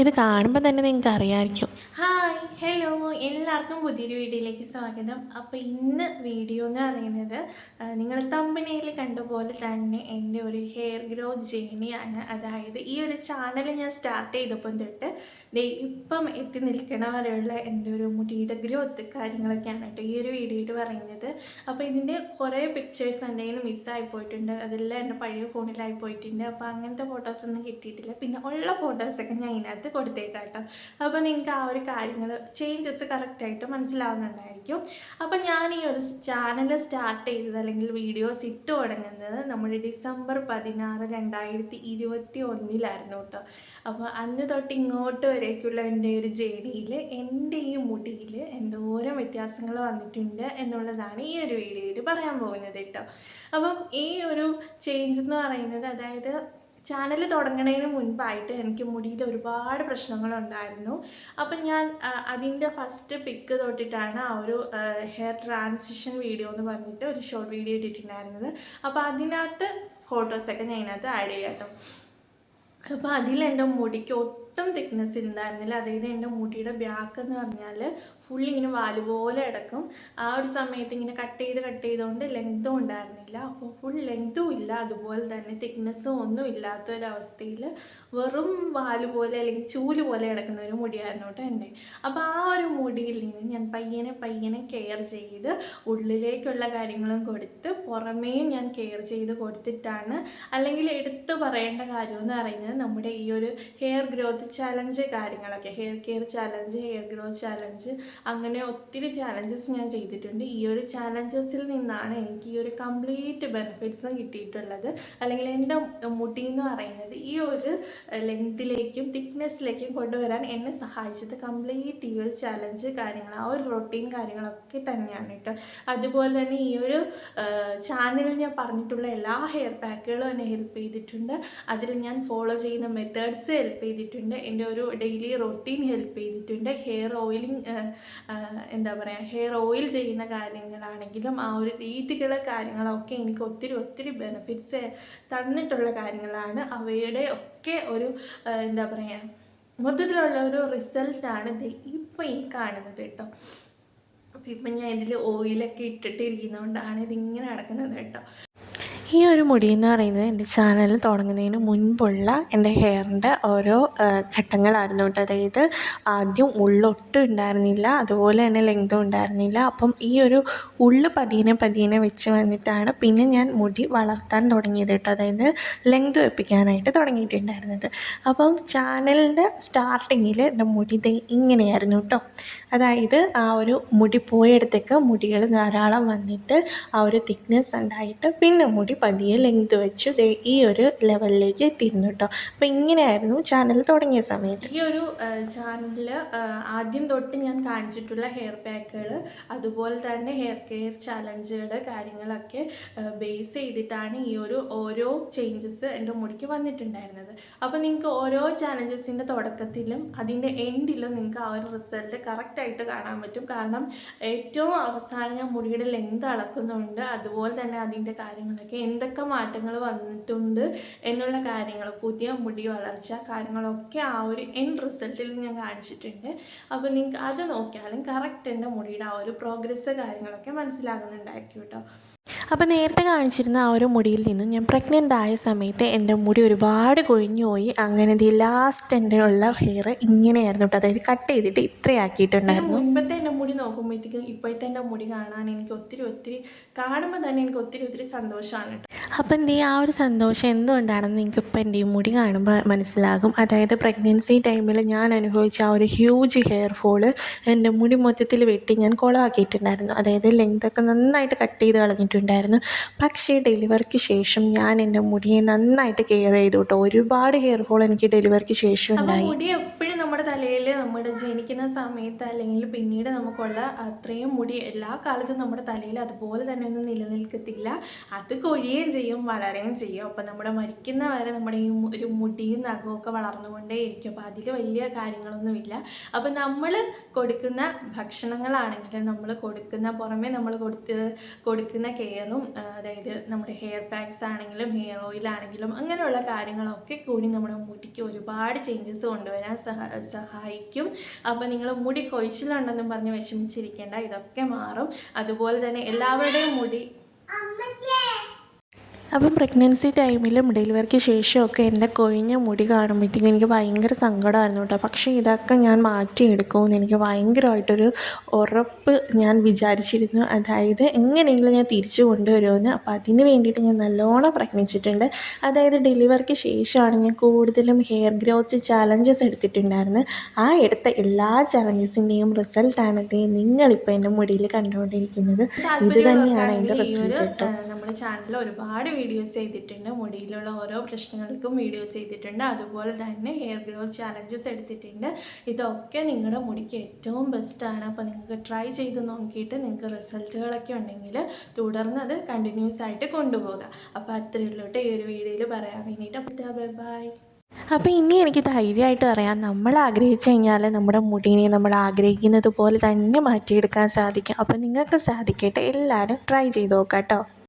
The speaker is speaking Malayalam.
ഇത് കാണുമ്പോൾ തന്നെ നിങ്ങൾക്ക് അറിയാമായിരിക്കും ഹായ് ഹലോ എല്ലാവർക്കും പുതിയൊരു വീഡിയോയിലേക്ക് സ്വാഗതം. അപ്പോൾ ഇന്ന് വീഡിയോ എന്ന് പറയുന്നത് നിങ്ങൾ തമ്പനയിൽ കണ്ട പോലെ തന്നെ എന്റെ ഒരു ഹെയർ ഗ്രോത്ത് ജേണിയാണ് അതായത് ഈ ഒരു ചാനൽ ഞാൻ സ്റ്റാർട്ട് ചെയ്തപ്പം തൊട്ട് ഇപ്പം എത്തി നിൽക്കണ വരെയുള്ള എന്റെ ഒരു മുടിയുടെ ഗ്രോത്ത് കാര്യങ്ങളൊക്കെയാണ് കേട്ടോ ഈ ഒരു വീഡിയോയിൽ പറയുന്നത്. അപ്പോൾ ഇതിന്റെ കുറേ പിക്ചേഴ്സ് എന്തെങ്കിലും മിസ്സായി പോയിട്ടുണ്ട്. അതെല്ലാം എന്റെ പഴയ ഫോണിലായി പോയിട്ടുണ്ട്. അപ്പോൾ അങ്ങനത്തെ ഫോട്ടോസൊന്നും കിട്ടിയിട്ടില്ല. പിന്നെ ഉള്ള ഫോട്ടോസൊക്കെ ഞാൻ ഇതിനകത്ത് കേട്ടോ അപ്പോൾ നിങ്ങൾക്ക് ആ ഒരു കാര്യങ്ങൾ ചേഞ്ചസ് കറക്റ്റായിട്ട് മനസ്സിലാവുന്നുണ്ടായിരിക്കും. അപ്പോൾ ഞാൻ ഈ ഒരു ചാനൽ സ്റ്റാർട്ട് ചെയ്തത് അല്ലെങ്കിൽ വീഡിയോസ് ഇട്ട് തുടങ്ങുന്നത് നമ്മുടെ ഡിസംബർ പതിനാറ് രണ്ടായിരത്തി ഇരുപത്തി ഒന്നിലായിരുന്നു കേട്ടോ. അപ്പോൾ അന്ന് തൊട്ട് ഇങ്ങോട്ട് വരേക്കുള്ള എന്റെ ഒരു ജേണിയിൽ എന്റെ ഈ മുടിയിൽ എന്തോരം വ്യത്യാസങ്ങൾ വന്നിട്ടുണ്ട് എന്നുള്ളതാണ് ഈ ഒരു വീഡിയോയിൽ പറയാൻ പോകുന്നത് കേട്ടോ. അപ്പം ഈ ഒരു ചേഞ്ച് എന്ന് പറയുന്നത് അതായത് ചാനൽ തുടങ്ങുന്നതിന് മുൻപായിട്ട് എനിക്ക് മുടിയിൽ ഒരുപാട് പ്രശ്നങ്ങളുണ്ടായിരുന്നു. അപ്പം ഞാൻ അതിന്റെ ഫസ്റ്റ് പിക്ക് തൊട്ടിട്ടാണ് ആ ഒരു ഹെയർ ട്രാൻസിഷൻ വീഡിയോ എന്ന് പറഞ്ഞിട്ട് ഒരു ഷോർട്ട് വീഡിയോ ഇട്ടിട്ടുണ്ടായിരുന്നത്. അപ്പോൾ അതിനകത്ത് ഫോട്ടോസൊക്കെ ഞാൻ അതിനകത്ത് ആഡ് ചെയ്യാം അപ്പോൾ അതിൽ എന്റെ മുടിക്ക് തിക്നെസ് ഉണ്ടായിരുന്നില്ല അതായത് എന്റെ മുടിയുടെ ബാക്ക് എന്ന് പറഞ്ഞാൽ ഫുൾ ഇങ്ങനെ വാൽ പോലെ അടക്കും ആ ഒരു സമയത്ത് ഇങ്ങനെ കട്ട് ചെയ്ത് കട്ട് ചെയ്തുകൊണ്ട് ലെങ്ത്തും ഉണ്ടായിരുന്നില്ല. അപ്പോൾ ഫുൾ ലെങ്ത്തും ഇല്ല. അതുപോലെ തന്നെ തിക്നെസ്സും ഒന്നും ഇല്ലാത്ത ഒരവസ്ഥയിൽ വെറും വാൽ പോലെ അല്ലെങ്കിൽ ചൂൽ പോലെ കിടക്കുന്ന ഒരു മുടിയായിരുന്നു കേട്ടോ എന്റെ. അപ്പോൾ ആ ഒരു മുടിയിൽ നിന്ന് ഞാൻ പയ്യനെ പയ്യനെ കെയർ ചെയ്ത് ഉള്ളിലേക്കുള്ള കാര്യങ്ങളും കൊടുത്ത് പുറമേയും ഞാൻ കെയർ ചെയ്ത് കൊടുത്തിട്ടാണ് അല്ലെങ്കിൽ എടുത്തു പറയേണ്ട കാര്യം എന്ന് പറയുന്നത് നമ്മുടെ ഈ ഒരു ഹെയർ ഗ്രോത്ത് ചാലഞ്ച് കാര്യങ്ങളൊക്കെ. Hair care challenge hair growth challenge അങ്ങനെ ഒത്തിരി ചാലഞ്ചസ് ഞാൻ ചെയ്തിട്ടുണ്ട്. ഈ ഒരു ചാലഞ്ചസിൽ നിന്നാണ് എനിക്ക് ഈ ഒരു കംപ്ലീറ്റ് ബെനിഫിറ്റ്സും കിട്ടിയിട്ടുള്ളത്. അല്ലെങ്കിൽ എന്റെ മുടി എന്ന് പറയുന്നത് ഈ ഒരു ലെങ്തിലേക്കും തിക്നെസ്സിലേക്കും കൊണ്ടുവരാൻ എന്നെ സഹായിച്ചത് കംപ്ലീറ്റ് ഈ ഒരു ചാലഞ്ച് കാര്യങ്ങൾ ആ ഒരു റൊട്ടീൻ കാര്യങ്ങളൊക്കെ തന്നെയാണ് കേട്ടോ. അതുപോലെ തന്നെ ഈ ഒരു ചാനലിൽ ഞാൻ പറഞ്ഞിട്ടുള്ള എല്ലാ ഹെയർ പാക്കുകളും എന്നെ ഹെൽപ്പ് ചെയ്തിട്ടുണ്ട്. അതിൽ ഞാൻ ഫോളോ ചെയ്യുന്ന മെത്തേഡ്സ് ഹെൽപ്പ് ചെയ്തിട്ടുണ്ട്. എന്റെ ഒരു ഡെയിലി റൊട്ടീൻ ഹെൽപ്പ് ചെയ്തിട്ടുണ്ട്. ഹെയർ ഓയിലിങ് എന്താ പറയുക ഹെയർ ഓയിൽ ചെയ്യുന്ന കാര്യങ്ങളാണെങ്കിലും ആ ഒരു രീതികൾ കാര്യങ്ങളൊക്കെ എനിക്ക് ഒത്തിരി ഒത്തിരി ബെനിഫിറ്റ്സ് തന്നിട്ടുള്ള കാര്യങ്ങളാണ്. അവയുടെ ഒക്കെ ഒരു എന്താ പറയുക മൊത്തത്തിലുള്ള ഒരു റിസൾട്ടാണ് ഇപ്പം ഈ കാണുന്നത് കേട്ടോ. അപ്പം ഇപ്പം ഞാൻ ഇതിൽ ഓയിലൊക്കെ ഇട്ടിട്ടിരിക്കുന്നതുകൊണ്ടാണ് ഇതിങ്ങനെ നടക്കുന്നത് കേട്ടോ. ഈ ഒരു മുടി എന്ന് പറയുന്നത് എന്റെ ചാനൽ തുടങ്ങുന്നതിന് മുൻപുള്ള എന്റെ ഹെയറിന്റെ ഓരോ ഘട്ടങ്ങളായിരുന്നു കേട്ടോ. അതായത് ആദ്യം ഉള്ളൊട്ടും ഉണ്ടായിരുന്നില്ല അതുപോലെ തന്നെ ലെങ്തും ഉണ്ടായിരുന്നില്ല. അപ്പം ഈ ഒരു ഉള്ള് പതിയെ പതിയെ വെച്ച് വന്നിട്ടാണ് പിന്നെ ഞാൻ മുടി വളർത്താൻ തുടങ്ങിയത് കേട്ടോ. അതായത് ലെങ്ത് വെപ്പിക്കാനായിട്ട് തുടങ്ങിയിട്ടുണ്ടായിരുന്നത്. അപ്പം ചാനലിന്റെ സ്റ്റാർട്ടിങ്ങിൽ എന്റെ മുടി ഇങ്ങനെയായിരുന്നു കേട്ടോ. അതായത് ആ ഒരു മുടി പോയടുത്തേക്ക് മുടികൾ ധാരാളം വന്നിട്ട് ആ ഒരു തിക്നെസ് ഉണ്ടായിട്ട് പിന്നെ മുടി പതിയെ ലെങ്ത് വെച്ചു. ദേ ഈ ഒരു ലെവലിലേക്ക് എത്തിയിരുന്നു കേട്ടോ അപ്പോൾ ഇങ്ങനെയായിരുന്നു ചാനൽ തുടങ്ങിയ സമയത്ത്. ഈ ഒരു ചാനലിൽ ആദ്യം തൊട്ട് ഞാൻ കാണിച്ചിട്ടുള്ള ഹെയർ പാക്കുകൾ അതുപോലെ തന്നെ ഹെയർ കെയർ ചലഞ്ചുകൾ കാര്യങ്ങളൊക്കെ ബേസ് ചെയ്തിട്ടാണ് ഈ ഒരു ഓരോ ചേഞ്ചസ് എന്റെ മുടിക്ക് വന്നിട്ടുണ്ടായിരുന്നത്. അപ്പോൾ നിങ്ങൾക്ക് ഓരോ ചാലഞ്ചസിന്റെ തുടക്കത്തിലും അതിന്റെ എൻഡിലും നിങ്ങൾക്ക് ആ ഒരു റിസൾട്ട് കറക്റ്റായിട്ട് കാണാൻ പറ്റും. കാരണം ഏറ്റവും അവസാനം ഞാൻ മുടിയുടെ ലെങ്ത് അളക്കുന്നുണ്ട്. അതുപോലെ തന്നെ അതിന്റെ കാര്യങ്ങളൊക്കെ എന്തൊക്കെ മാറ്റങ്ങൾ വന്നിട്ടുണ്ട് എന്നുള്ള കാര്യങ്ങൾ പുതിയ മുടി വളർച്ച കാര്യങ്ങളൊക്കെ ആ ഒരു എൻ റിസൾട്ടിൽ ഞാൻ കാണിച്ചിട്ടുണ്ട്. അപ്പോൾ നിങ്ങൾക്ക് അത് നോക്കിയാലും കറക്റ്റ് എന്റെ മുടിയുടെ ആ ഒരു പ്രോഗ്രസ് കാര്യങ്ങളൊക്കെ മനസ്സിലാകുന്നുണ്ടായിരിക്കും കേട്ടോ. അപ്പോൾ നേരത്തെ കാണിച്ചിരുന്ന ആ ഒരു മുടിയിൽ നിന്നും ഞാൻ പ്രഗ്നന്റ് ആയ സമയത്ത് എന്റെ മുടി ഒരുപാട് കൊഴിഞ്ഞു പോയി. അങ്ങനെ ദി ലാസ്റ്റ് എന്റെ ഉള്ള ഹെയർ ഇങ്ങനെയായിരുന്നു കേട്ടോ. അതായത് കട്ട് ചെയ്തിട്ട് ഇത്രയാക്കിയിട്ടുണ്ടായിരുന്നു. ഇപ്പോഴത്തെ എന്റെ മുടി നോക്കുമ്പോഴത്തേക്കും ഇപ്പോഴത്തെ എന്റെ മുടി കാണാൻ എനിക്ക് ഒത്തിരി ഒത്തിരി കാണുമ്പോൾ തന്നെ എനിക്ക് ഒത്തിരി ഒത്തിരി സന്തോഷമാണ് കേട്ടോ. അപ്പം എന്ത് ആ ഒരു സന്തോഷം എന്തുകൊണ്ടാണെന്ന് നിങ്ങൾക്ക് ഇപ്പം എന്റെ ഈ മുടി കാണുമ്പോൾ മനസ്സിലാകും. അതായത് പ്രഗ്നൻസി ടൈമിൽ ഞാൻ അനുഭവിച്ച ആ ഒരു ഹ്യൂജ് ഹെയർ ഫോൾ എന്റെ മുടി മൊത്തത്തിൽ വെട്ടി ഞാൻ കുളമാക്കിയിട്ടുണ്ടായിരുന്നു അതായത് ലെങ്തൊക്കെ നന്നായിട്ട് കട്ട് ചെയ്ത് കളഞ്ഞിട്ടുണ്ടായിരുന്നു. പക്ഷേ ഡെലിവറിക്ക് ശേഷം ഞാൻ എന്റെ മുടിയെ നന്നായിട്ട് കെയർ ചെയ്തു കേട്ടോ ഒരുപാട് ഹെയർ ഫോൾ എനിക്ക് ഡെലിവറിക്ക് ശേഷം ഉണ്ടായി. മുടി എപ്പോഴും നമ്മുടെ തലയിൽ നമ്മുടെ ജനിക്കുന്ന സമയത്ത് അല്ലെങ്കിൽ പിന്നീട് നമുക്കുള്ള അത്രയും മുടി എല്ലാ കാലത്തും നമ്മുടെ തലയിൽ അതുപോലെ തന്നെ ഒന്നും നിലനിൽക്കത്തില്ല. അത് കൊഴിയുകയും ചെയ്യും വളരുകയും ചെയ്യും. അപ്പം നമ്മുടെ മരിക്കുന്ന വരെ നമ്മുടെ ഈ ഒരു മുടിയും നഖമൊക്കെ ഒക്കെ വളർന്നുകൊണ്ടേ ഇരിക്കും അപ്പോൾ അതിൽ വലിയ കാര്യങ്ങളൊന്നുമില്ല. അപ്പം നമ്മൾ കൊടുക്കുന്ന ഭക്ഷണങ്ങളാണെങ്കിലും നമ്മൾ കൊടുക്കുന്ന പുറമേ നമ്മൾ കൊടുത്ത് കൊടുക്കുന്ന കെയറും അതായത് നമ്മുടെ ഹെയർ പാക്സ് ആണെങ്കിലും ഹെയർ ഓയിൽ ആണെങ്കിലും അങ്ങനെയുള്ള കാര്യങ്ങളൊക്കെ കൂടി നമ്മുടെ മുടിക്ക് ഒരുപാട് ചേഞ്ചസ് കൊണ്ടുവരാൻ സഹായിക്കും. അപ്പോൾ നിങ്ങൾ മുടി കൊഴിച്ചിലുണ്ടെന്നും പറഞ്ഞ് വിഷമിച്ചിരിക്കേണ്ട ഇതൊക്കെ മാറും. അതുപോലെ തന്നെ എല്ലാവരുടെയും മുടി അപ്പം പ്രഗ്നൻസി ടൈമിലും ഡെലിവറിക്ക് ശേഷമൊക്കെ എന്റെ കൊഴിഞ്ഞ മുടി കാണുമ്പോഴത്തേക്കും എനിക്ക് ഭയങ്കര സങ്കടമായിരുന്നു കേട്ടോ. പക്ഷേ ഇതൊക്കെ ഞാൻ മാറ്റിയെടുക്കുമെന്ന് എനിക്ക് ഭയങ്കരമായിട്ടൊരു ഉറപ്പ് ഞാൻ വിചാരിച്ചിരുന്നു. അതായത് എങ്ങനെയെങ്കിലും ഞാൻ തിരിച്ചു കൊണ്ടുവരുമെന്ന്. അപ്പോൾ അതിന് വേണ്ടിയിട്ട് ഞാൻ നല്ലോണം പ്രയത്നിച്ചിട്ടുണ്ട്. അതായത് ഡെലിവറിക്ക് ശേഷമാണ് ഞാൻ കൂടുതലും ഹെയർ ഗ്രോത്ത് ചാലഞ്ചസ് എടുത്തിട്ടുണ്ടായിരുന്നത്. ആ എടുത്ത എല്ലാ ചാലഞ്ചസിന്റെയും റിസൾട്ടാണ് ഇത് നിങ്ങളിപ്പോൾ എന്റെ മുടിയിൽ കണ്ടുകൊണ്ടിരിക്കുന്നത്. ഇത് തന്നെയാണ് എന്റെ റിസൾട്ട് നമ്മുടെ ചാനലിൽ ഒരുപാട് വീഡിയോസ് ചെയ്തിട്ടുണ്ട്. മുടിയിലുള്ള ഓരോ പ്രശ്നങ്ങൾക്കും വീഡിയോസ് ചെയ്തിട്ടുണ്ട്. അതുപോലെ തന്നെ ഹെയർ ഗ്രോ ചാലഞ്ചസ് എടുത്തിട്ടുണ്ട്. ഇതൊക്കെ നിങ്ങളുടെ മുടിക്ക് ഏറ്റവും ബെസ്റ്റാണ് അപ്പോൾ നിങ്ങൾക്ക് ട്രൈ ചെയ്ത് നോക്കിയിട്ട് നിങ്ങൾക്ക് റിസൾട്ടുകളൊക്കെ ഉണ്ടെങ്കിൽ തുടർന്ന് അത് കണ്ടിന്യൂസ് ആയിട്ട് കൊണ്ടുപോകാം. അപ്പോൾ അത്രയേ ഉള്ളൂ കേട്ടോ ഈ ഒരു വീഡിയോയിൽ പറയാൻ വേണ്ടിയിട്ട്. ബൈ ബൈ അപ്പോൾ ഇനി എനിക്ക് ധൈര്യമായിട്ട് പറയാം. നമ്മൾ ആഗ്രഹിച്ചു കഴിഞ്ഞാൽ നമ്മുടെ മുടിനെ നമ്മൾ ആഗ്രഹിക്കുന്നത് പോലെ തന്നെ മാറ്റിയെടുക്കാൻ സാധിക്കും. അപ്പോൾ നിങ്ങൾക്ക് സാധിക്കട്ടെ. എല്ലാവരും ട്രൈ ചെയ്ത് നോക്കാം കേട്ടോ.